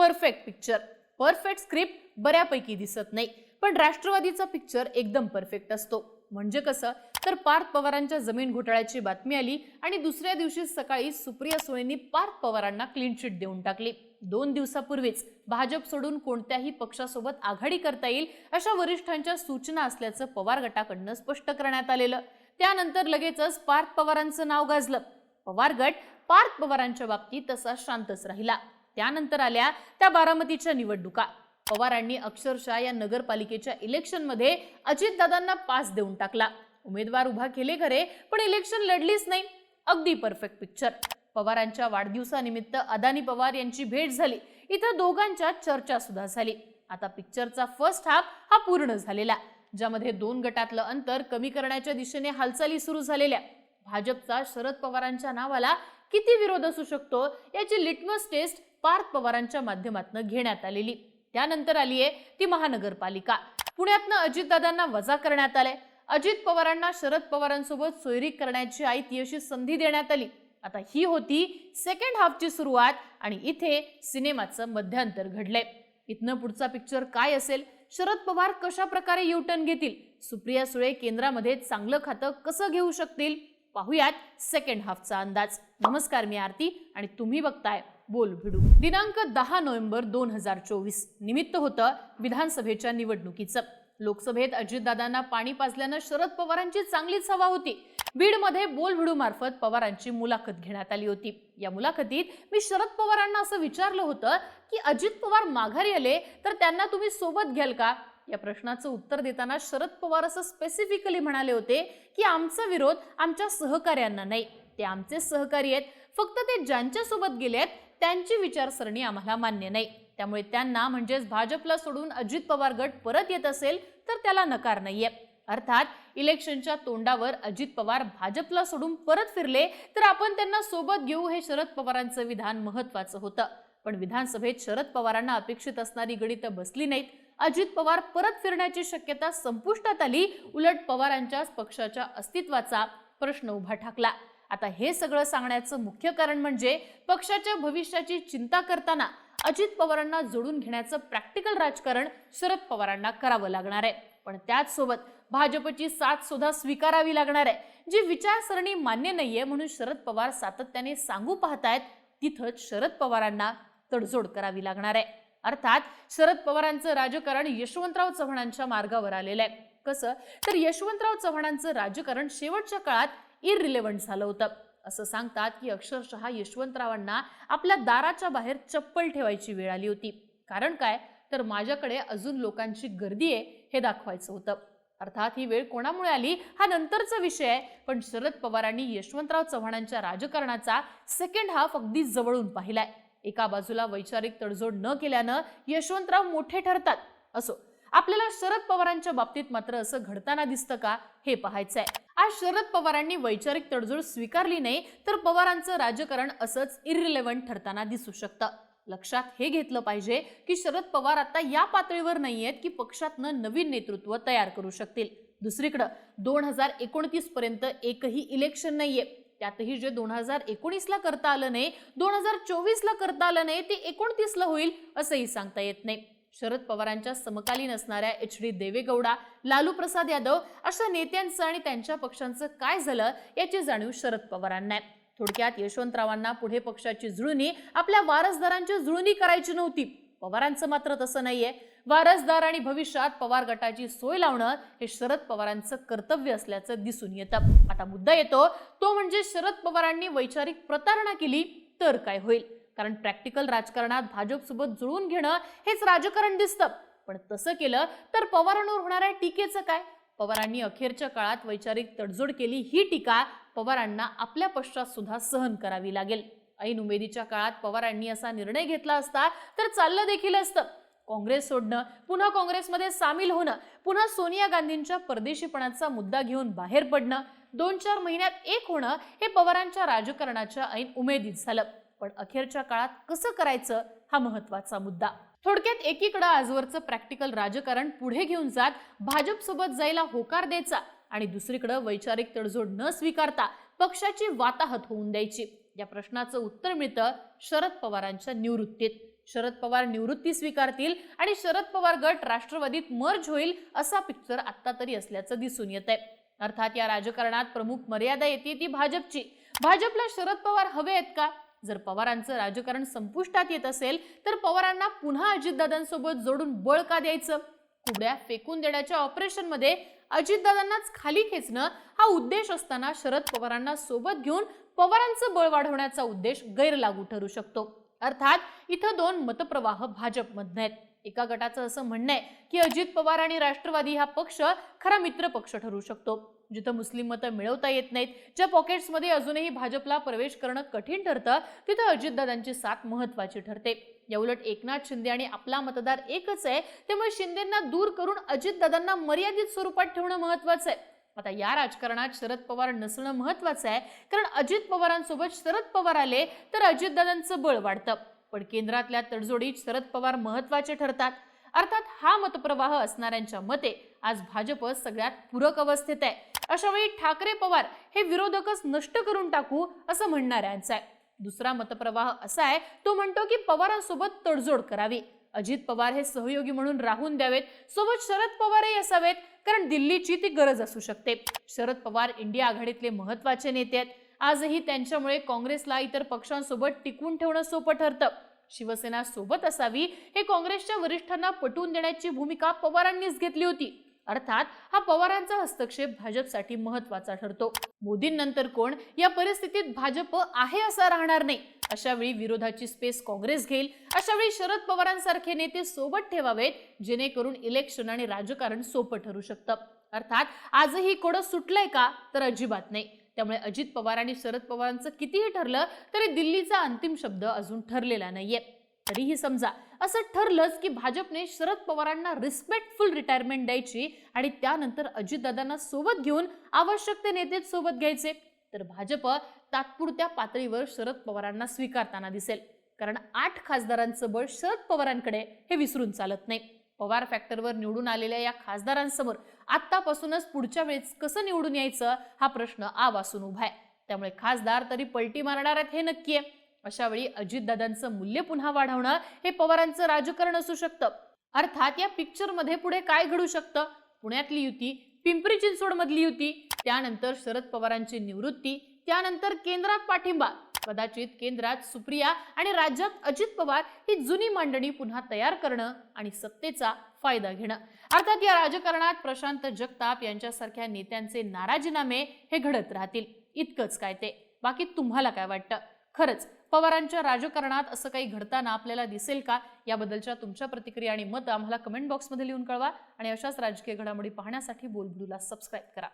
Perfect picture perfect script बऱ्यापैकी दिसत नाही. पण राष्ट्रवादीचा पिक्चर एकदम परफेक्ट असतो. म्हणजे कसं? तर पार्थ पवारांच्या जमीन घोटाळ्याची बातमी आली आणि दुसऱ्या दिवशी सकाळी सुप्रिया सुळेंनी पार्थ पवारांना क्लीन चिट देऊन टाकली. दोन दिवसापूर्वीच भाजप सोडून कोणत्याही पक्षासोबत आघाडी करता येईल अशा वरिष्ठांच्या सूचना असल्याचं पवार गटाकडनं स्पष्ट करण्यात आलेलं. त्यानंतर लगेचच पार्थ पवारांचं नाव गाजलं. पवार गट पार्थ पवारांच्या बाबतीत तसा शांतच राहिला. त्यानंतर आल्या त्या बारामतीच्या निवडणुका. पवारांनी अक्षरशः या नगरपालिकेच्या इलेक्शनमध्ये अजितदादांना पास देऊन टाकला. उमेदवार उभा केले खरे पण इलेक्शन लढलीच नाही. अगदी परफेक्ट पिक्चर पवारांच्या वाढदिवसानिमित्त अदानी पवार यांची भेट झाली. इथं दोघांच्या चर्चा सुद्धा झाली. आता पिक्चरचा फर्स्ट हाफ हा पूर्ण झालेला. ज्यामध्ये दोन गटातलं अंतर कमी करण्याच्या दिशेने हालचाली सुरू झालेल्या. भाजपचा शरद पवारांच्या नावाला किती विरोध असू शकतो याची लिटमस टेस्ट पार्थ पवारांच्या माध्यमातून घेण्यात आलेली. त्यानंतर आली आहे ती महानगरपालिका. पुण्यातनं अजितदादांना वजा करण्यात आले अजित पवारांना शरद पवारांसोबत सोयरी करण्याची आई ती अशी संधी देण्यात आली. आता ही होती सेकंड हाफची सुरुवात आणि इथे सिनेमाचं मध्यांतर घडलंय. इथनं पुढचा पिक्चर काय असेल? शरद पवार कशा प्रकारे युटर्न घेतील? सुप्रिया सुळे केंद्रामध्ये चांगलं खातं कसं घेऊ शकतील? पाहुयात सेकंड हाफचा अंदाज. नमस्कार मी आरती आणि तुम्ही बघताय बोल भिडू. दिनांक दहा नोव्हेंबर दोन हजार चोवीस निमित्त होतं विधानसभेच्या निवडणुकीचं. लोकसभेत अजितदादांना पाणी पाजल्यानं शरद पवारांची चांगलीच हवा होती. बीडमध्ये बोलभिडू मार्फत पवारांची मुलाखत घेण्यात आली होती. या मुलाखतीत मी शरद पवारांना असं विचारलं होतं की अजित पवार माघारी आले तर त्यांना तुम्ही सोबत घ्याल का? या प्रश्नाचं उत्तर देताना शरद पवार असं स्पेसिफिकली म्हणाले होते की आमचा विरोध आमच्या सहकार्यांना नाही. ते आमचे सहकारी आहेत. फक्त ते ज्यांच्या सोबत गेले आहेत त्यांची विचारसरणी आम्हाला मान्य नाही. त्यामुळे त्यांना म्हणजेच भाजपला सोडून अजित पवार गट परत येत असेल तर त्याला नकार नाहीये. अर्थात इलेक्शनच्या तोंडावर अजित पवार भाजपला सोडून परत फिरले तर आपण त्यांना सोबत घेऊ हे शरद पवारांचं विधान महत्वाचं होतं. पण विधानसभेत शरद पवारांना अपेक्षित असणारी गणितं बसली नाहीत. अजित पवार परत फिरण्याची शक्यता संपुष्टात आली उलट पवारांच्याच पक्षाच्या अस्तित्वाचा प्रश्न उभा ठाकला. आता हे सगळं सांगण्याचं मुख्य कारण म्हणजे पक्षाच्या भविष्याची चिंता करताना अजित पवारांना जोडून घेण्याचं प्रॅक्टिकल राजकारण शरद पवारांना करावं लागणार आहे. पण त्याच सोबत भाजपची साथ सुद्धा स्वीकारावी लागणार आहे. जी विचारसरणी मान्य नाहीये म्हणून शरद पवार सातत्याने सांगू पाहतायत तिथंच शरद पवारांना तडजोड करावी लागणार आहे. अर्थात शरद पवारांचं राजकारण यशवंतराव चव्हाणांच्या मार्गावर आलेलं आहे. कसं? तर यशवंतराव चव्हाणांचं राजकारण शेवटच्या काळात इररिलेव्हंट झालं होतं. असं सांगतात की अक्षरशः यशवंतरावांना आपल्या दाराच्या बाहेर चप्पल ठेवायची वेळ आली होती. कारण काय? तर माझ्याकडे अजून लोकांची गर्दी आहे हे दाखवायचं होतं. अर्थात ही वेळ कोणामुळे आली? हा नंतरचा विषय आहे. पण शरद पवारांनी यशवंतराव चव्हाणांच्या राजकारणाचा सेकंड हाफ अगदी जवळून पाहिलाय. एका बाजूला वैचारिक तडजोड न केल्यानं यशवंतराव मोठे ठरतात. असो आपल्याला शरद पवारांच्या बाबतीत मात्र असं घडताना दिसतं का? हे पाहायचं आहे आज शरद पवारांनी वैचारिक तडजोड स्वीकारली नाही तर पवारांचं राजकारण असंच इरिलेव्हंट ठरताना दिसू शकतं. लक्षात हे घेतलं पाहिजे की शरद पवार आता या पातळीवर नाही आहेत की पक्षातनं नवीन नेतृत्व तयार करू शकतील. दुसरीकडं दोन हजार एकोणतीस पर्यंत एकही इलेक्शन नाहीये. त्यातही जे दोन हजार एकोणीसला करता आलं नाही दोन हजार चोवीसला करता आलं नाही ते एकोणतीसला होईल असंही सांगता येत नाही. शरद पवारांच्या समकालीन असणाऱ्या एच डी देवेगौडा लालू प्रसाद यादव अशा नेत्यांचं आणि त्यांच्या पक्षांचं काय झालं याची जाणीव शरद पवारांना आहे. थोडक्यात यशवंतरावांना पुढे पक्षाची जुळणी आपल्या वारसदारांची जुळणी करायची नव्हती. पवारांचं मात्र तसं नाहीये. वारसदार आणि भविष्यात पवार गटाची सोय लावणं हे शरद पवारांचं कर्तव्य असल्याचं दिसून येतं. आता मुद्दा येतो तो म्हणजे शरद पवारांनी वैचारिक प्रतारणा केली तर काय होईल? कारण प्रॅक्टिकल राजकारणात भाजपसोबत जुळून घेणं हेच राजकारण दिसतं. पण तसं केलं तर पवारांवर होणाऱ्या टीकेचं काय? पवारांनी अखेरच्या काळात वैचारिक तडजोड केली ही टीका पवारांना आपल्या पश्चात सुद्धा सहन करावी लागेल. ऐन उमेदीच्या काळात पवारांनी असा निर्णय घेतला असता तर चाललं देखील असतं. काँग्रेस सोडणं पुन्हा काँग्रेसमध्ये सामील होणं पुन्हा सोनिया गांधींच्या परदेशीपणाचा मुद्दा घेऊन बाहेर पडणं दोन चार महिन्यात एक होणं हे पवारांच्या राजकारणाच्या ऐन उमेदीत झालं. पण अखेरच्या काळात कसं करायचं हा महत्त्वाचा मुद्दा. थोडक्यात एकीकडं आजवरचं प्रॅक्टिकल राजकारण पुढे घेऊन जात भाजपसोबत जायला होकार द्यायचा आणि दुसरीकडं वैचारिक तडजोड न स्वीकारता पक्षाची वाताहत होऊन द्यायची. या प्रश्नाचं उत्तर मिळतं शरद पवारांच्या निवृत्तीत. शरद पवार निवृत्ती स्वीकारतील आणि शरद पवार गट राष्ट्रवादीत मर्ज होईल असा पिक्चर आत्ता तरी असल्याचं दिसून येत आहे अर्थात या राजकारणात प्रमुख मर्यादा येते ती भाजपची. भाजपला शरद पवार हवे आहेत का? जर पवारांचं राजकारण संपुष्टात येत असेल तर पवारांना पुन्हा अजितदादांसोबत जोडून बळ का द्यायचं? कुबड्या फेकून देण्याच्या ऑपरेशनमध्ये अजितदादांनाच खाली खेचणं हा उद्देश असताना शरद पवारांना सोबत घेऊन पवारांचं बळ वाढवण्याचा उद्देश गैरलागू ठरू शकतो. अर्थात इथं दोन मतप्रवाह भाजपमधनं आहेत. एका गटाचं असं म्हणणं आहे की अजित पवार आणि राष्ट्रवादी हा पक्ष खरा मित्र पक्ष ठरू शकतो. जिथं मुस्लिम मतं मिळवता येत नाहीत ज्या पॉकेट्समध्ये अजूनही भाजपला प्रवेश करणं कठीण ठरतं तिथं अजितदादांची साथ महत्वाची ठरते. याउलट एकनाथ शिंदे आणि आपला मतदार एकच आहे त्यामुळे शिंदेंना दूर करून अजितदादांना मर्यादित स्वरूपात ठेवणं महत्वाचं आहे. आता या राजकारणात शरद पवार नसणं महत्वाचं आहे कारण अजित पवारांसोबत शरद पवार आले तर अजितदादांचं बळ वाढतं. पण केंद्रातल्या तडजोडीत शरद पवार महत्त्वाचे ठरतात. अर्थात हा मतप्रवाह असणाऱ्यांच्या मते आज भाजप सगळ्यात पूरक अवस्थेत आहे. अशा वेळी ठाकरे पवार हे विरोधकच नष्ट करून टाकू असं म्हणणाऱ्यांचा आहे. दुसरा मतप्रवाह असा आहे तो म्हणतो की पवारांसोबत तडजोड करावी. अजित पवार हे सहयोगी म्हणून राहून द्यावेत सोबत शरद पवारही असावेत कारण दिल्लीची ती गरज असू शकते. शरद पवार इंडिया आघाडीतले महत्त्वाचे नेते आहेत. आजही त्यांच्यामुळे काँग्रेसला इतर पक्षांसोबत टिकवून ठेवणं सोपं ठरतं. शिवसेना सोबत असावी हे काँग्रेसच्या वरिष्ठांना पटवून देण्याची भूमिका पवारांनीच घेतली होती. अर्थात हा पवारांचा हस्तक्षेप भाजपसाठी महत्त्वाचा ठरतो. मोदींनंतर कोण या परिस्थितीत भाजप आहे असा राहणार नाही. अशा वेळी विरोधाची स्पेस काँग्रेस घेईल. अशा वेळी शरद पवारांसारखे नेते सोबत ठेवावेत जेणेकरून इलेक्शन आणि राजकारण सोपं ठरू शकतं. अर्थात आजही कोडं सुटलंय का? तर अजिबात नाही. त्यामुळे अजित पवार आणि शरद पवारांचं कितीही ठरलं तरी दिल्लीचा अंतिम शब्द अजून ठरलेला नाहीये. तरीही समजा असं ठरलंच की भाजपने शरद पवारांना रिस्पेक्टफुल रिटायरमेंट द्यायची आणि त्यानंतर अजितदादांना सोबत घेऊन आवश्यक ते नेतेच सोबत घ्यायचे. तर भाजप तात्पुरत्या पातळीवर शरद पवारांना स्वीकारताना दिसेल. कारण आठ खासदारांचं बळ शरद पवारांकडे हे विसरून चालत नाही. पवार फॅक्टरवर निवडून आलेल्या या खासदारांसमोर आत्तापासूनच पुढच्या वेळेस कसं निवडून यायचं हा प्रश्न आ उभा आहे. त्यामुळे खासदार तरी पलटी मारणार आहेत हे नक्की आहे. अशा वेळी अजितदादांचं मूल्य पुन्हा वाढवणं हे पवारांचं राजकारण असू शकतं. अर्थात या पिक्चरमध्ये पुढे काय घडू शकतं? पुण्यातली युती पिंपरी चिंचवड मधली युती त्यानंतर शरद पवारांची निवृत्ती त्यानंतर केंद्रात पाठिंबा. कदाचित केंद्रात सुप्रिया आणि राज्यात अजित पवार ही जुनी मांडणी पुन्हा तयार करणं आणि सत्तेचा फायदा घेणं. अर्थात या राजकारणात प्रशांत जगताप यांच्यासारख्या नेत्यांचे नाराजीनामे हे घडत राहतील. इतकंच काय ते. बाकी तुम्हाला काय वाटतं? खरंच पवारांच्या राजकारणात असं काही घडताना आपल्याला दिसेल का? याबद्दलच्या तुमच्या प्रतिक्रिया आणि मत आम्हाला कमेंट बॉक्समध्ये लिहून कळवा आणि अशाच राजकीय घडामोडी पाहण्यासाठी बोलबुलूला सबस्क्राईब करा.